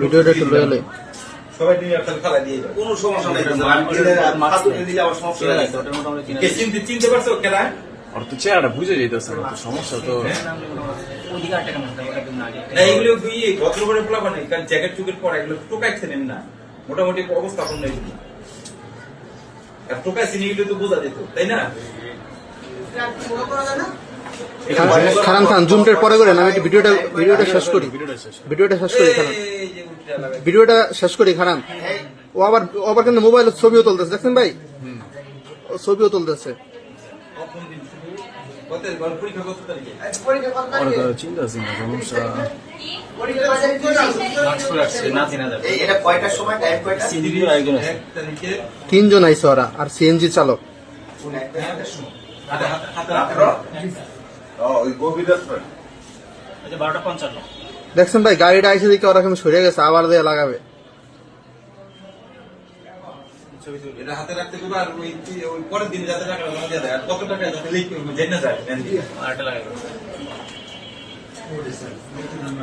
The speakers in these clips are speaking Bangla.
ভিডিওটা একটু লয়ে সবাই তুমি একটা খালা দিয়ে যাও কোনো সমস্যা নেই দিলে আবার সমস্যা নেই চিনতে চিনতে পারছ কেনা আর তো চেহারাটা বুঝে যেতেছে না সমস্যা তো। না এগুলো ভদ্র করে পোলা বানাই কারণ জ্যাকেট চুকেট পরা এগুলো টোকাইছে নেন না। মোটামুটি অবস্থা এখন নেই আর টোকাইছে নিয়ে তো বোঝা যেত তাই না? খারান খান জুমটের পরে করে আমি ভিডিওটা ভিডিওটা শেষ করি ভিডিওটা শেষ করি খারান। ভিডিওটা শেষ করি খারান ও আবার ও আবার কিন্তু মোবাইলের ছবিও তুলতেছে দেখছেন ভাই ছবিও তুলতেছে চিন্তা সমস্যা তিনজন আইসে ওরা আর সিএনজি চালক হাতে হাতে পঞ্চান্ন। দেখছেন ভাই গাড়িটা আইসে দিকে ওরা কিন্তু সরে গেছে আবার দিয়ে লাগাবে।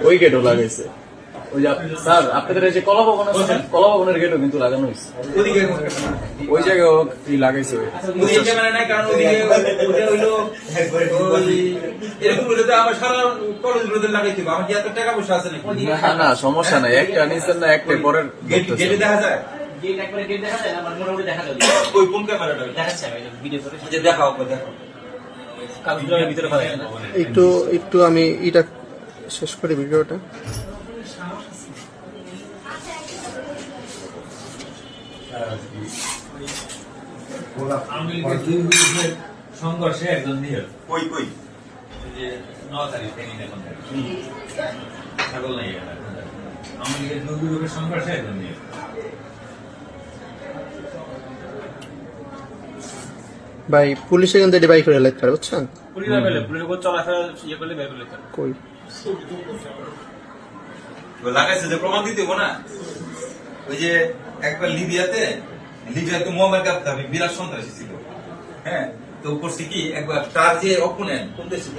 ওই গেটও লাগাইছে। ওই যে স্যার আপনাদের এই যে কলা ভবন আছে না? কলা ভবনের গেটও কিন্তু লাগানো হয়েছে। ওদিকে ওই জায়গায় কি লাগাইছে ওই। ক্যামেরা নাই কারণ ওদিকে ওটা হইল এরকম হলে তো আমার সারা কলেজ লাগাইতে হবে। আমার কি এত টাকা পয়সা আছে নাকি? না না সমস্যা নাই। একটা নিচ্ছেন না একটা পরের গেট গেটে দেখা যায়? গেট একবারে গেট দেখা যায় না? আমার মোটামুটি দেখা যাবে ওই কোন ক্যামেরাটা দেখাচ্ছে আমি ভিডিও করে। যে দেখাও দেখাও। কাগজগুলোর ভিতরে ফেলা যায় না। একটু একটু আমি এটা শেষ করি ভিডিওটা আওয়ামী লীগের দুই গ্রুপের সংঘর্ষে একজন নিহত কই কই যে ন তারিখ থেকে এখন থেকে। ছাগল নাই। আওয়ামী লীগের দুই গ্রুপের সংঘর্ষে একজন নিহত ভাই পুলিশে কিন্তু এটি বাই করে লাইতে পারে বুঝছেন পুলিশ বেলে উপর চলাফেরা ইয়ে করলে বের কই লাগাইছে যে প্রমাণ দিতে না ওই যে একবার লিবিয়াতে লিবিয়াতে মোহাম্মদ গাদ্দাফি বিরাট সন্ত্রাসী ছিল। হ্যাঁ তো করছি কি? একবার তার যে অপোনেন্ট কোন দেশে?